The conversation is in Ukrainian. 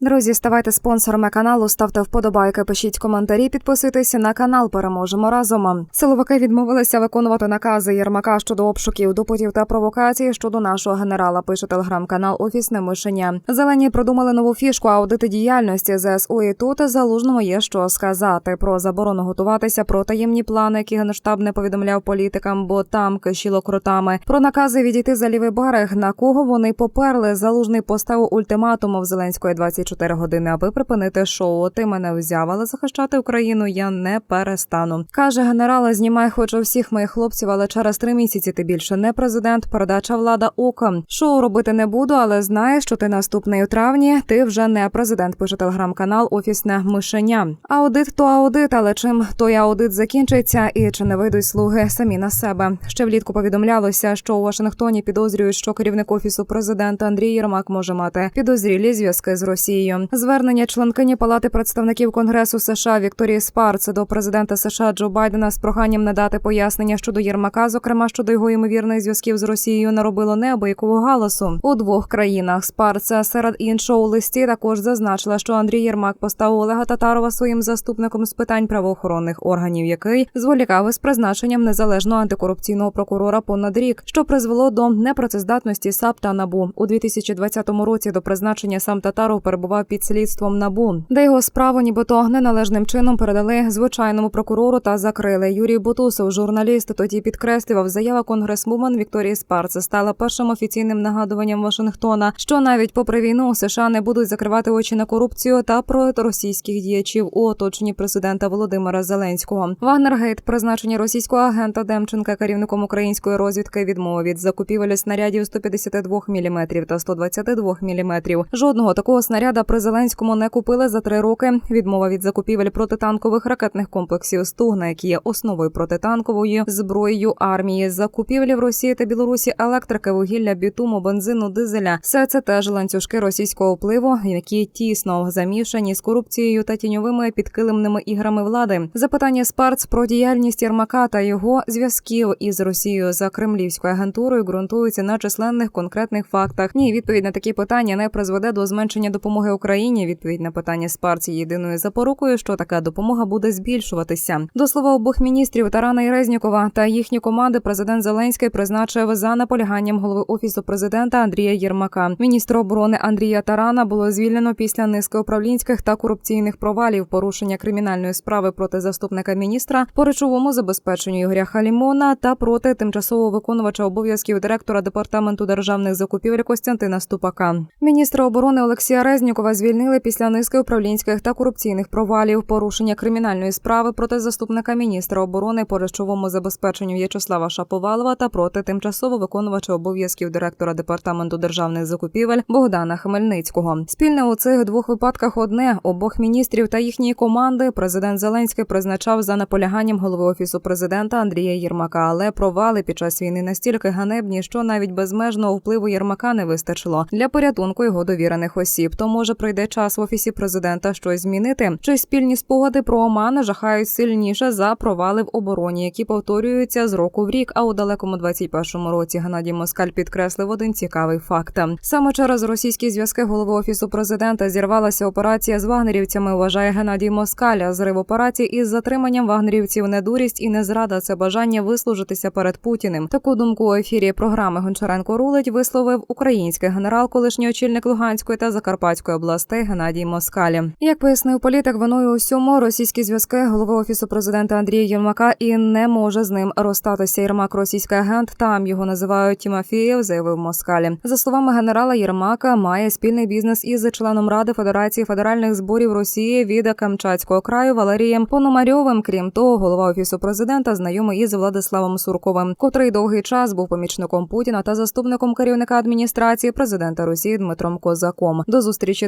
Друзі, ставайте спонсорами каналу, ставте вподобайки, пишіть коментарі, підписуйтесь на канал. Переможемо разом. Силовики відмовилися виконувати накази Єрмака щодо обшуків, допитів та провокацій щодо нашого генерала. Пише телеграм-канал Офісне мишення. Зелені продумали нову фішку аудити діяльності ЗСУ. І тут залужному є що сказати про заборону готуватися про таємні плани, які генштаб не повідомляв політикам, бо там кишіло кротами. Про накази відійти за лівий берег. На кого вони поперли? Залужний поставив ультиматум в Зеленської 24 години, аби припинити шоу. Ти мене взяв, але захищати Україну я не перестану. каже генерал. Знімай, хоч у всіх моїх хлопців, але через три місяці ти більше не президент. Передача влада оком. Шоу робити не буду, але знаєш, що ти наступний у травні. Ти вже не президент. Пише телеграм-канал Офісне мишеня. Аудит то аудит, але чим той аудит закінчиться, і чи не вийдуть слуги самі на себе? Ще влітку повідомлялося, що у Вашингтоні підозрюють, що керівник офісу президента Андрій Єрмак може мати підозрілі зв'язки з Росією. Звернення членкині Палати представників Конгресу США Вікторії Спарц до президента США Джо Байдена з проханням надати пояснення щодо Єрмака, зокрема щодо його ймовірних зв'язків з Росією, наробило неабиякого галасу у двох країнах. Спарца серед іншого у листі також зазначила, що Андрій Єрмак поставив Олега Татарова своїм заступником з питань правоохоронних органів, який зволікав із призначенням незалежного антикорупційного прокурора понад рік, що призвело до непрацездатності САП та НАБУ у 2020 році. До призначення сам Татаров перебував під слідством НАБУ, де його справу нібито неналежним чином передали звичайному прокурору та закрили. Юрій Бутусов, журналіст, тоді підкреслював, заява конгресвумен Вікторії Спарце стала першим офіційним нагадуванням Вашингтона, що навіть попри війну США не будуть закривати очі на корупцію та проти російських діячів у оточенні президента Володимира Зеленського. Вагнергейт, призначення російського агента Демченка керівником української розвідки, відмови від закупівель снарядів 152 мм та 122 мм. Жодного такого снаряда при Зеленському не купили за три роки. Відмова від закупівель протитанкових ракетних комплексів «Стугна», які є основою протитанкової зброєю армії. Закупівлі в Росії та Білорусі електрики, вугілля, бітуму, бензину, дизеля. Все це теж ланцюжки російського впливу, які тісно замішані з корупцією та тіньовими підкилимними іграми влади. Запитання Спарц про діяльність Єрмака та його зв'язків із Росією за кремлівською агентурою ґрунтуються на численних конкретних фактах. Ні, відповідь на такі питання не призведе до зменшення допомоги Україні. Відповідь на питання Спарц є єдиною запорукою, що така допомога буде збільшуватися. До слова обох міністрів Тарана і Резнікова та їхні команди президент Зеленський призначив за наполяганням голови офісу президента Андрія Єрмака. Міністра оборони Андрія Тарана було звільнено після низки управлінських та корупційних провалів, порушення кримінальної справи проти заступника міністра по речовому забезпеченню Ігоря Халімона та проти тимчасового виконувача обов'язків директора департаменту державних закупівель Костянтина Ступака. Міністра оборони Олексія Резнікова звільнили після низки управлінських та корупційних провалів, порушення кримінальної справи проти заступника міністра оборони по речовому забезпеченню В'ячеслава Шаповалова та проти тимчасово виконувача обов'язків директора департаменту державних закупівель Богдана Хмельницького. Спільне у цих двох випадках одне обох міністрів та їхньої команди президент Зеленський призначав за наполяганням голови офісу президента Андрія Єрмака, але провали під час війни настільки ганебні, що навіть безмежного впливу Єрмака не вистачило для порятунку його довірених осіб. То може прийде час в офісі президента щось змінити? Чи спільні спогади про Оман жахають сильніше за провали в обороні, які повторюються з року в рік? А у далекому 21-му році Геннадій Москаль підкреслив один цікавий факт. Саме через російські зв'язки голови офісу президента зірвалася операція з вагнерівцями. Вважає Геннадій Москаля. Зрив операції із затриманням вагнерівців не дурість і не зрада. Це бажання вислужитися перед Путіним. Таку думку у ефірі програми Гончаренко рулить висловив український генерал, колишній очільник Луганської та Закарпатської областей Геннадій Москалі. Як пояснив політик, виною усьому російські зв'язки голови офісу президента Андрія Єрмака і не може з ним розстатися. Єрмак російський агент. Там його називають Тімофієв, заявив Москалі. За словами генерала Єрмака, має спільний бізнес із членом ради Федерації федеральних зборів Росії від Камчатського краю Валерієм Пономарьовим. Крім того, голова офісу президента знайомий із Владиславом Сурковим, котрий довгий час був помічником Путіна та заступником керівника адміністрації президента Росії Дмитром Козаком. До зустрічі,